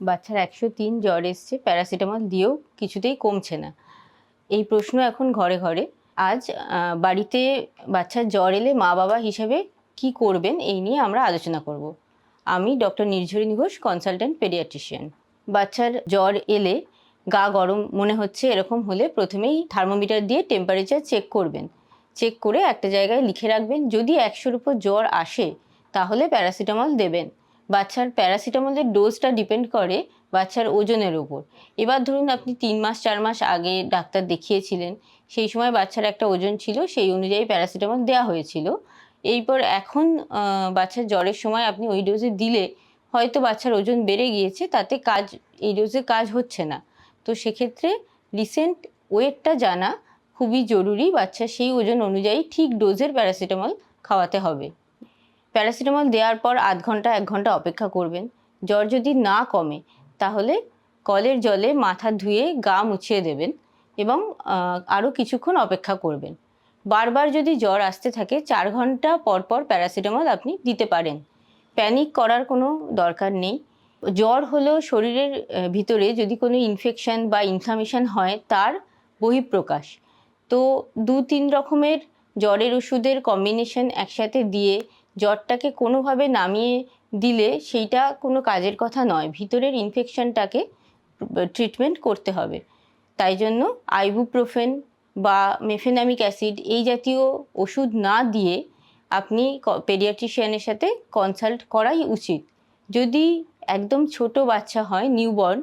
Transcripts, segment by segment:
বাচ্চার একশো তিন জ্বর এসছে, প্যারাসিটামল দিয়েও কিছুতেই কমছে না। এই প্রশ্ন এখন ঘরে ঘরে। আজ বাড়িতে বাচ্চার জ্বর এলে মা বাবা হিসেবে কি করবেন এই নিয়ে আমরা আলোচনা করব। আমি doctor Nirjharini Ghosh consultant paediatrician বাচ্চার জ্বর এলে গা গরম মনে হচ্ছে এরকম হলে প্রথমেই থার্মোমিটার দিয়ে টেম্পারেচার চেক করবেন। চেক করে একটা জায়গায় লিখে রাখবেন, যদি একশোর উপর জ্বর আসে, তাহলে প্যারাসিটামল দেবেন। বাচ্চার প্যারাসিটামলের ডোজটা ডিপেন্ড করে বাচ্চার ওজনের ওপর এবার ধরুন আপনি তিন মাস, চার মাস আগে ডাক্তার দেখিয়েছিলেন, সেই সময় বাচ্চার একটা ওজন ছিল, সেই অনুযায়ী প্যারাসিটামল দেওয়া হয়েছিল। এইপর এখন বাচ্চার জ্বরের সময় আপনি ওই ডোজে দিলে হয়তো বাচ্চার ওজন বেড়ে গিয়েছে, তাতে কাজ, এই ডোজে কাজ হচ্ছে না। তো সেক্ষেত্রে রিসেন্ট ওয়েটটা জানা খুবই জরুরি বাচ্চার সেই ওজন অনুযায়ী ঠিক ডোজের প্যারাসিটামল খাওয়াতে হবে। প্যারাসিটামল দেওয়ার পর আধ ঘণ্টা, এক ঘণ্টা অপেক্ষা করবেন। জ্বর যদি না কমে, তাহলে কলের জলে মাথা ধুয়ে গা মুছিয়ে দেবেন এবং আরও কিছুক্ষণ অপেক্ষা করবেন। বারবার যদি জ্বর আসতে থাকে, চার ঘণ্টা পর পর প্যারাসিটামল আপনি দিতে পারেন। প্যানিক করার কোনো দরকার নেই। জ্বর হলো শরীরের ভিতরে যদি কোনো ইনফেকশন বা ইনফ্লামেশন হয়, তার বহিঃপ্রকাশ। তো দু তিন রকমের জ্বরের ওষুধের কম্বিনেশন একসাথে দিয়ে জ্বরটাকে কোনোভাবে নামিয়ে দিলে সেইটা কোনো কাজের কথা নয়। ভিতরের ইনফেকশনটাকে ট্রিটমেন্ট করতে হবে। তাই জন্য আইবুপ্রোফেন বা মেফেনামিক অ্যাসিড এই জাতীয় ওষুধ না দিয়ে আপনি পেডিয়াট্রিশিয়ানের সাথে কনসাল্ট করাই উচিত। যদি একদম ছোট বাচ্চা হয় নিউবর্ন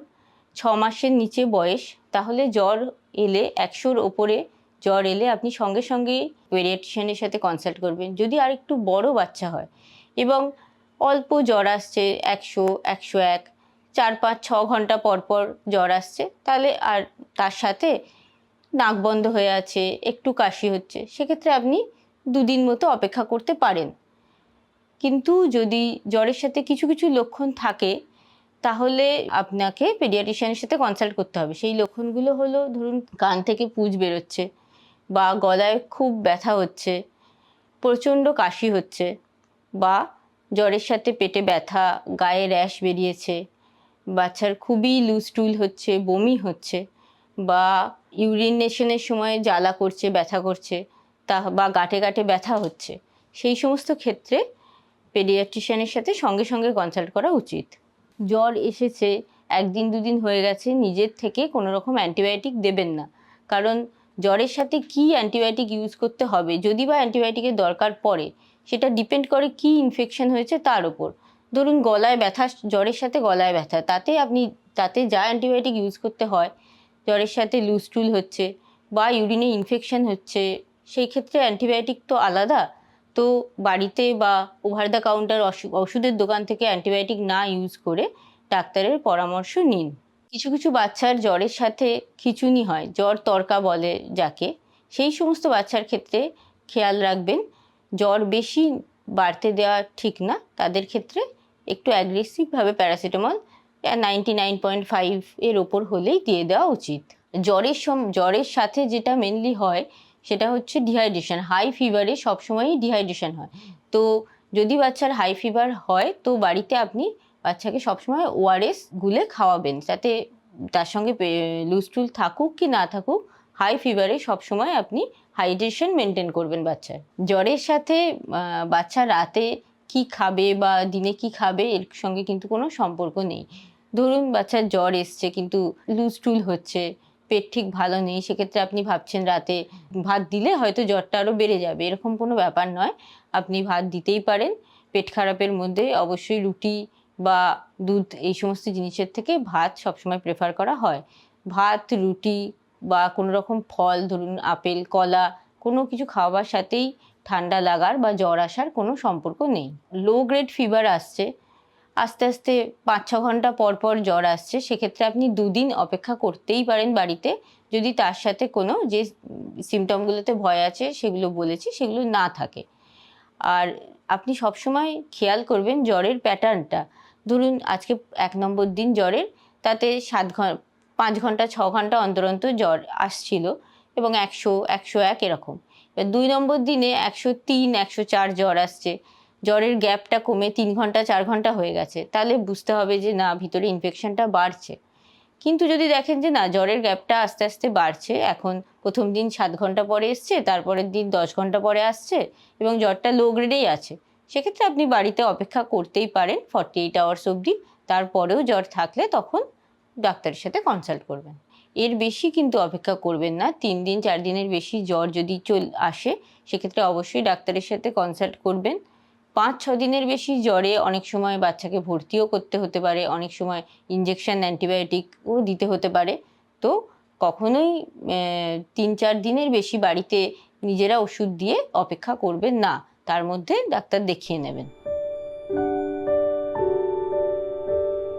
ছ মাসের নিচে বয়স, তাহলে জ্বর এলে একশোর ওপরে জ্বর এলে আপনি সঙ্গে সঙ্গে পেডিয়াট্রিশিয়ানের সাথে কনসাল্ট করবেন। যদি আর একটু বড় বাচ্চা হয় এবং অল্প জ্বর আসছে একশো একশো এক, চার, পাঁচ, ছ ঘণ্টা পর পর জ্বর আসছে, তাহলে আর তার সাথে নাক বন্ধ হয়ে আছে, একটু কাশি হচ্ছে, সেক্ষেত্রে আপনি দুদিন মতো অপেক্ষা করতে পারেন। কিন্তু যদি জ্বরের সাথে কিছু কিছু লক্ষণ থাকে, তাহলে আপনাকে পেডিয়াট্রিশিয়ানের সাথে কনসাল্ট করতে হবে। সেই লক্ষণগুলো হলো, ধরুন, কান থেকে পুজ বেরোচ্ছে বা গলায় খুব ব্যথা হচ্ছে, প্রচণ্ড কাশি হচ্ছে বা জ্বরের সাথে পেটে ব্যথা, গায়ে র্যাশ বেরিয়েছে, বাচ্চার খুবই লুজ টুল হচ্ছে, বমি হচ্ছে বা ইউরিনেশনের সময় জ্বালা করছে, ব্যথা করছে, তা বা গাঁটে গাঁটে ব্যথা হচ্ছে। সেই সমস্ত ক্ষেত্রে পেডিয়াট্রিশিয়ানের সাথে সঙ্গে সঙ্গে কনসাল্ট করা উচিত। জ্বর এসেছে, একদিন দুদিন হয়ে গেছে, নিজের থেকে কোনো রকম অ্যান্টিবায়োটিক দেবেন না। কারণ জ্বরের সাথে কি অ্যান্টিবায়োটিক ইউজ করতে হবে? যদি বা অ্যান্টিবায়োটিকের দরকার পড়ে, সেটা ডিপেন্ড করে কি ইনফেকশন হয়েছে তার ওপর ধরুন, গলায় ব্যথা, জ্বরের সাথে গলায় ব্যথা, তাতে আপনি, তাতে যা অ্যান্টিবায়োটিক ইউজ করতে হয়, জ্বরের সাথে লুজ টুল হচ্ছে বা ইউরিনে ইনফেকশন হচ্ছে, সেই ক্ষেত্রে অ্যান্টিবায়োটিক তো আলাদা। তো বাড়িতে বা ওভার দ্য কাউন্টার ওষুধের দোকান থেকে অ্যান্টিবায়োটিক না ইউজ করে ডাক্তারের পরামর্শ নিন। কিছু কিছু বাচ্চার জ্বরের সাথে খিচুনি হয়, জ্বর তর্কা বলে যাকে। সেই সমস্ত বাচ্চার ক্ষেত্রে খেয়াল রাখবেন, জ্বর বেশি বাড়তে দেওয়া ঠিক না। তাদের ক্ষেত্রে একটু অ্যাগ্রেসিভভাবে paracetamol ninety nine point five এর ওপর হলেই দিয়ে দেওয়া উচিত। জ্বরের সম, জ্বরের সাথে যেটা মেনলি হয়, সেটা হচ্ছে ডিহাইড্রেশন হাই ফিভারে সবসময়ই ডিহাইড্রেশন হয়। তো যদি বাচ্চার হাই ফিভার হয়, তো বাড়িতে আপনি বাচ্চাকে সবসময় ওআরএস গুলে খাওয়াবেন, যাতে তার সঙ্গে লুজ টুল থাকুক কি না থাকুক হাই ফিভারে সবসময় আপনি হাইড্রেশন মেনটেন করবেন বাচ্চার। জ্বরের সাথে বাচ্চা রাতে কি খাবে বা দিনে কি খাবে এর সঙ্গে কিন্তু কোনো সম্পর্ক নেই। ধরুন বাচ্চার জ্বর এসছে কিন্তু লুজ টুল হচ্ছে, পেট ঠিক ভালো নেই, সেক্ষেত্রে আপনি ভাবছেন রাতে ভাত দিলে হয়তো জ্বরটা আরও বেড়ে যাবে, এরকম কোনো ব্যাপার নয়। আপনি ভাত দিতেই পারেন, পেট খারাপের মধ্যে অবশ্যই রুটি বা দুধ এই সমস্ত জিনিসের থেকে ভাত সবসময় প্রেফার করা হয়। ভাত, রুটি বা কোনো রকম ফল, ধরুন আপেল, কলা, কোনো কিছু খাওয়ার সাথেই ঠান্ডা লাগার বা জ্বর আসার কোনো সম্পর্ক নেই। লো গ্রেড ফিভার আসছে, আস্তে আস্তে পাঁচ ছ ঘণ্টা পর পর জ্বর আসছে, সেক্ষেত্রে আপনি দুদিন অপেক্ষা করতেই পারেন বাড়িতে। যদি তার সাথে কোনো যে সিমটমগুলোতে ভয় আছে সেগুলো বলেছি, সেগুলো না থাকে। আর আপনি সবসময় খেয়াল করবেন জ্বরের প্যাটার্নটা ধরুন আজকে এক নম্বর দিন জ্বরের তাতে সাত ঘণ্টা পাঁচ ঘণ্টা, ছ ঘণ্টা অন্তর অন্তর জ্বর আসছিল এবং একশো একশো এক এরকম। এবার দুই নম্বর দিনে একশো তিন, একশো চার জ্বর আসছে। জ্বরের গ্যাপটা কমে তিন ঘণ্টা, চার ঘণ্টা হয়ে গেছে। তাহলে বুঝতে হবে যে না, ভিতরে ইনফেকশনটা বাড়ছে। কিন্তু যদি দেখেন যে না, জ্বরের গ্যাপটা আস্তে আস্তে বাড়ছে, এখন প্রথম দিন সাত ঘণ্টা পরে এসছে, তারপরের দিন দশ ঘণ্টা পরে আসছে এবং জ্বরটা লো গ্রেডেই আছে। সেক্ষেত্রে আপনি বাড়িতে অপেক্ষা করতেই পারেন ফর্টি এইট আওয়ার্স অবধি। তারপরেও জ্বর থাকলে তখন ডাক্তারের সাথে কনসাল্ট করবেন। এর বেশি কিন্তু অপেক্ষা করবেন না। তিন দিন, চার দিনের বেশি জ্বর যদি চল, আসে, সেক্ষেত্রে অবশ্যই ডাক্তারের সাথে কনসাল্ট করবেন। পাঁচ, ছ দিনের বেশি জ্বরে অনেক সময় বাচ্চাকে ভর্তিও করতে হতে পারে। অনেক সময় ইঞ্জেকশন অ্যান্টিবায়োটিকও দিতে হতে পারে। তো কখনোই তিন, চার দিনের বেশি বাড়িতে নিজেরা ওষুধ দিয়ে অপেক্ষা করবেন না। তার মধ্যে ডাক্তার দেখিয়ে নেবেন।